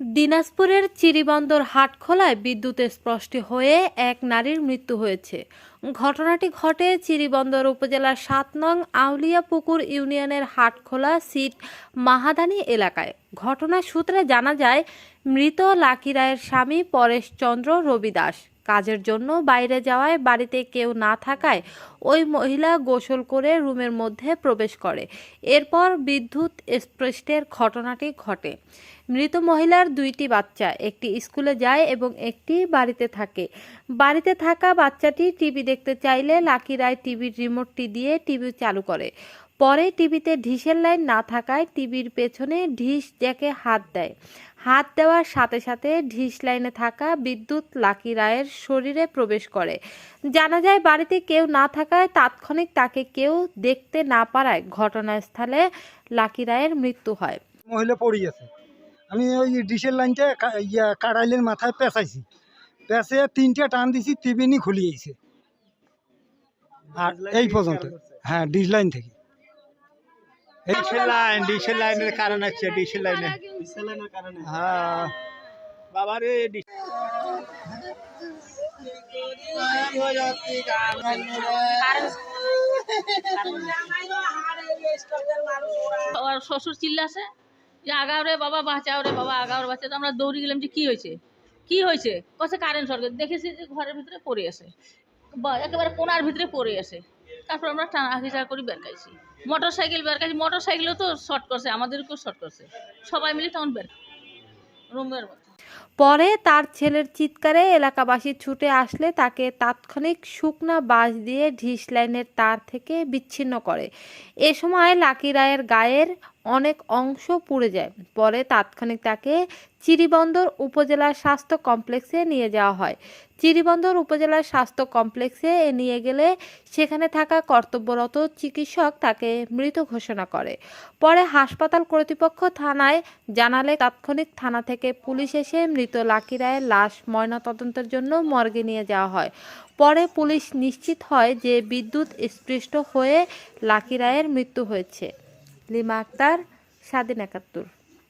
দিনাজপুরের চিরিবন্দর হাটখোলায় বিদ্যুতের স্পষ্টি হয়ে এক নারীর মৃত্যু হয়েছে। ঘটনাটি ঘটে চিরিবন্দর উপজেলার সাত নং আউলিয়া পুকুর ইউনিয়নের হাটখোলা সিট মাহাদানি এলাকায়। ঘটনা সূত্রে জানা যায়, মৃত লাকি রায়ের স্বামী পরেশ চন্দ্র রবি দাস কাজের জন্য বাইরে যাওয়ায় বাড়িতে কেউ না থাকায় ওই মহিলা গোসল করে রুমের মধ্যে প্রবেশ করে। এরপর বিদ্যুৎ স্পৃষ্টের ঘটনাটি ঘটে। মৃত মহিলার দুইটি বাচ্চা, একটি স্কুলে যায় এবং একটি বাড়িতে থাকে। বাড়িতে থাকা বাচ্চাটি টিভি দেখতে চাইলে লাকি রায় টিভির রিমোটটি দিয়ে টিভি চালু করে। পরে টিভিতে ঢিসের লাইন না থাকায় টিভির পেছনে ঢিস জ্যাকে হাত দেয়। হাত দেওয়ার সাথে সাথে ঢিস লাইনে থাকা বিদ্যুৎ লাকি রায়ের শরীরে প্রবেশ করে। জানা যায়, বাড়িতে কেউ না থাকায় তাৎক্ষণিক তাকে কেউ দেখতে না পারায় ঘটনাস্থলে লাকি রায়ের মৃত্যু হয়। মহিলা পড়ে গেছে। আমি ওই ডিশের লাইনটা কাড়াইলের মাথায় পেঁচাইছি। পেঁচে তিনটে টান দিছি, টিবিনি খুলিয়েছে আর এই পর্যন্ত। হ্যাঁ ডিশ লাইন থেকে। ডিসেল লাইন ডিসেল লাইনের কারণ আছে ডিসেল লাইনে। হ্যাঁ। বাবা রে শ্বশুর চিল্লাছে যে আগাও রে বাবা বাঁচাও রে বাবা আগাও রে বাঁচাও। তো আমরা দৌড়ে গেলাম যে কী হয়েছে? কি হয়েছে? কছে কারেন্ট সরকার। দেখেছি যে ঘরের ভিতরে পড়ে আছে। বা- একেবারে কোনার ভিতরে পড়ে আছে। তারপর আমরা টানা হিসা করে বের খাইছি। মোটর সাইকেল বের খাইছি। মোটর সাইকেলও তো শর্ট করছে, আমাদেরকেও শর্ট করছে। সবাই মিলে তখন বের রুমের পরে তার ছেলের চিৎকারে এলাকাবাসী ছুটে আসলে তাকে তাৎক্ষণিক শুকনা বাঁশ দিয়ে ঢিস লাইনের তার থেকে বিচ্ছিন্ন করে। এ সময় লাকি রায়ের গায়ের অনেক অংশ পুড়ে যায়। পরে তাৎক্ষণিক তাকে চিরিবন্দর উপজেলা স্বাস্থ্য কমপ্লেক্সে নিয়ে যাওয়া হয়। চিরিবন্দর উপজেলার স্বাস্থ্য কমপ্লেক্সে নিয়ে গেলে সেখানে থাকা কর্তব্যরত চিকিৎসক তাকে মৃত ঘোষণা করে। পরে হাসপাতাল কর্তৃপক্ষ থানায় জানালে তাৎক্ষণিক থানা থেকে পুলিশ এসে মৃত লাকি রায়ের লাশ ময়নাতদন্তের জন্য মর্গে নিয়ে যাওয়া হয়। পরে পুলিশ নিশ্চিত হয় যে বিদ্যুৎ স্পৃষ্ট হয়ে লাকি রায়ের মৃত্যু হয়েছে। লিমা আক্তার স্বাধীন একাত্তর।